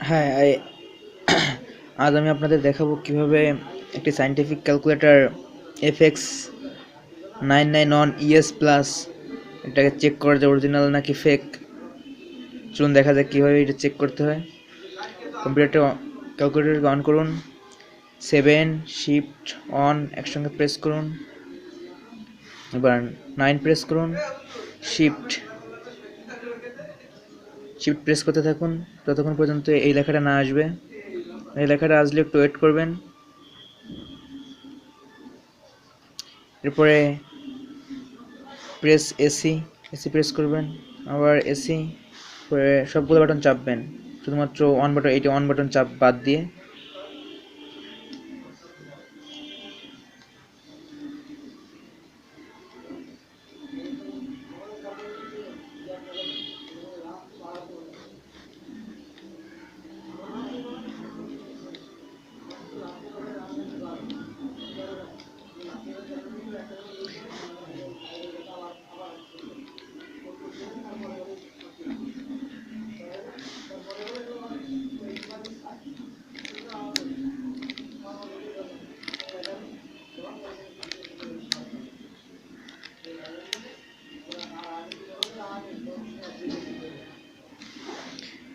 হ্যাঁ আজ আমি আপনাদের দেখাবো কীভাবে একটি scientific calculator FX nine nine one ES plus এটাকে চেক করা যায় অরিজিনাল নাকি ফেক চলুন দেখা যাক কীভাবে এটা চেক করতে হয়। কম্পিউটারটা ক্যালকুলেটরকে অন করুন। সেভেন শিফট অন একসঙ্গে প্রেস করুন। এবার নাইন প্রেস করুন। শিফট শিফট প্রেস করতে থাকুন। ততক্ষণ পর্যন্ত এই লেখাটা না আসবে। এই লেখাটা আসলে একটু ওয়েট করবেন। এরপরে প্রেস এসি এসি প্রেস করবেন। আবার এসি সবগুলো বাটন চাপবেন। শুধুমাত্র অন বাটন এইটি অন বাটন চাপ বাদ দিয়ে।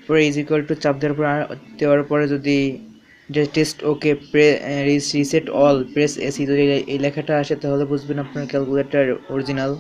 পরে ইজ ইকুয়াল টু চাপ দেওয়ার পর দেওয়ার পরে যদি test okay reset all press AC যদি এই লেখাটা আসে, তাহলে বুঝবেন আপনার ক্যালকুলেটার অরিজিনাল